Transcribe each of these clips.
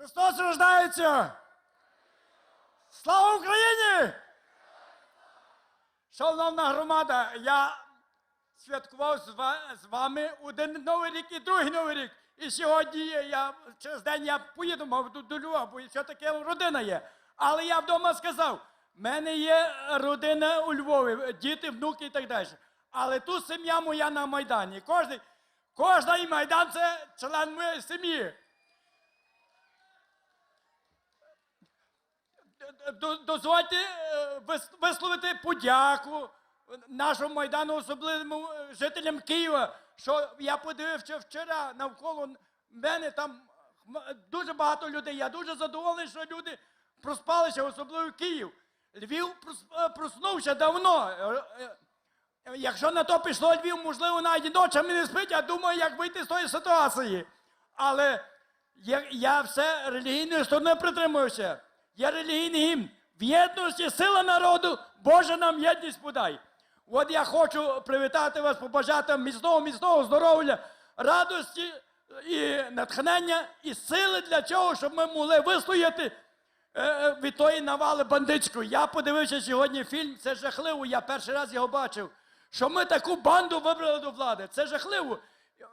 Христос рождається! Слава Україні! Шановна громада, я святкував з вами один новий рік і другий новий рік. І сьогодні я через день я поїду, мав до, Львова, бо все таки родина є. Але я вдома сказав: в мене є родина у Львові, діти, внуки і так далі. Але тут сім'я моя на Майдані. Кожний, кожний Майдан це член моєї сім'ї. Дозвольте е, висловити подяку нашому майдану, особливо е, жителям Києва, що я подивився вчора навколо мене там дуже багато людей. Я дуже задоволений, що люди проспалися, особливо Київ. Львів е, проснувся давно. Якщо на то пішло Львів, можливо, навіть ночами не спить, я думаю, як вийти з тої ситуації. Але я, я все релігійної сторони притримуюся. Є релігійний гімн. В єдності сила народу, Боже нам єдність подай. От я хочу привітати вас, побажати міцного, міцного здоров'я, радості і натхнення, і сили для цього, щоб ми могли вистояти е, е, від тої навали бандитської. Я подивився сьогодні фільм, це жахливо, я перший раз його бачив. Що ми таку банду вибрали до влади. Це жахливо.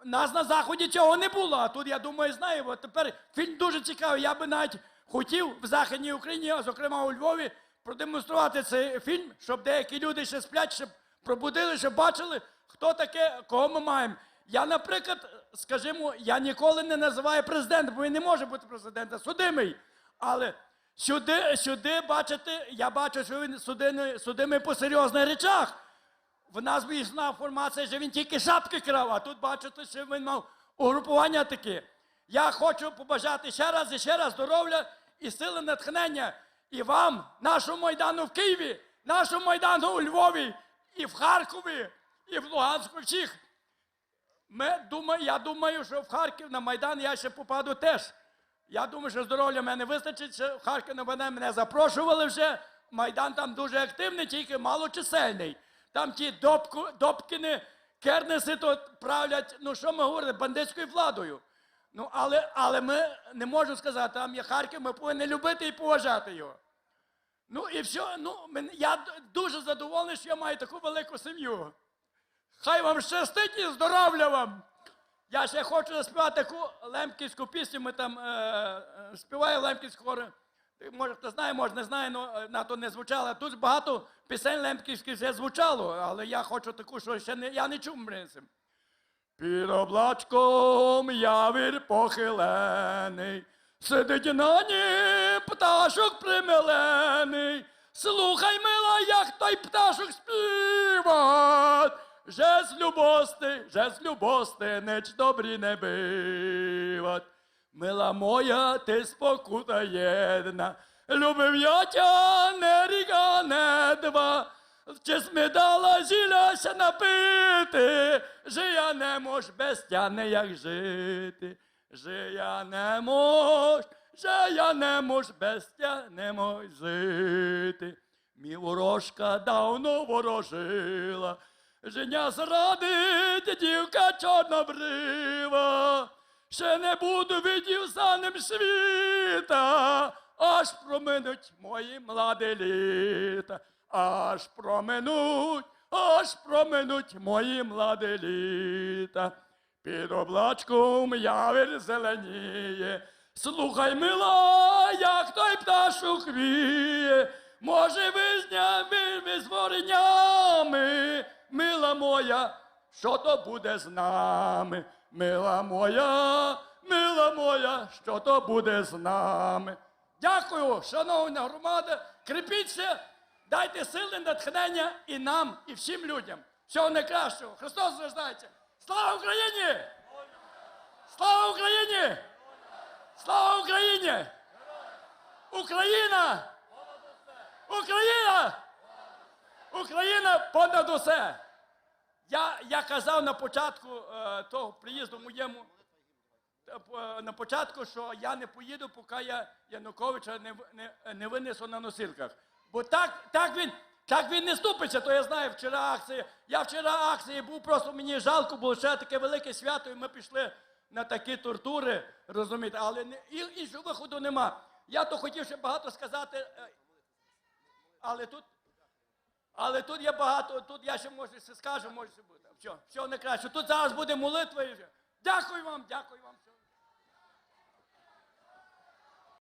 Нас на заході цього не було. А тут, я думаю, знаємо. Тепер фільм дуже цікавий. Я би навіть хотів в Західній Україні, а зокрема у Львові, продемонструвати цей фільм, щоб деякі люди ще сплять, щоб пробудили, щоб бачили, хто таке, кого ми маємо. Я, наприклад, скажімо, я ніколи не називаю президента, бо він не може бути президентом, судимий. Але сюди, сюди, бачите, я бачу, що він судимий, судимий по серйозних речах. В нас війшла інформація, що він тільки шапки крав, а тут бачите, що він мав угрупування таке. Я хочу побажати ще раз і ще раз здоров'я і сили натхнення і вам, нашому майдану в Києві, нашому майдану у Львові, і в Харкові, і в Луганську, всіх. Ми, думаю, я думаю, що в Харків на Майдан я ще попаду теж. Я думаю, що здоров'я мене вистачить. Ще в Харків на Майдан мене запрошували вже. Майдан там дуже активний, тільки малочисельний. Там ті Добку, Добкіни, Кернеси то правлять, ну що ми говоримо, бандитською владою. Ну, але, але ми не можемо сказати, там є Харків, ми повинні любити і поважати його. Ну і все, ну, я дуже задоволений, що я маю таку велику сім'ю. Хай вам щастить і здоров'я вам! Я ще хочу заспівати таку лемківську пісню. Ми там е, е, співає лемківську хор. Може, хто знає, може не знає, але на то не звучало. Тут багато пісень лемківських вже звучало, але я хочу таку, що ще не, я не чув принцип. Під облачком явір похилений, сидить на нім пташок примилений. Слухай, мила, як той пташок співать. Же з любости, же з любости, неч добрі не бивать. Мила моя, ти спокута єдна, любив я тя, не ріка, не два. Чи смидала зіляся напити, же я не мож без тя не як жити, же я не мож, же я не мож без тя не мож жити. Мій ворожка давно ворожила, женя зрадить дівка чорнобрива, ще не буду відів за ним світа, аж проминуть мої младі літа, аж проминуть, аж проминуть мої младі літа. Під облачком явір зеленіє, слухай, мила, як той пташок віє, може визня ми з воренями, мила моя, що то буде з нами, мила моя, мила моя, що то буде з нами. Дякую, шановна громада, кріпіться, дайте сили, натхнення і нам, і всім людям. Всього найкращого. Христос рождається. Слава Україні! Слава Україні! Слава Україні! Україна! Україна! Україна понад усе! Я, я казав на початку е, того приїзду моєму, на початку, що я не поїду, поки я Януковича не, не, не винесу на носилках. Бо так, так, він, так він не ступиться, то я знаю, вчора акція. Я вчора акції був, просто мені жалко було, ще таке велике свято, і ми пішли на такі тортури, розумієте, але не, іншого виходу нема. Я то хотів ще багато сказати, е, але тут, але тут є багато, тут я ще може скажу, може буде. Все, все найкраще. Тут зараз буде молитва. Дякую вам, дякую вам.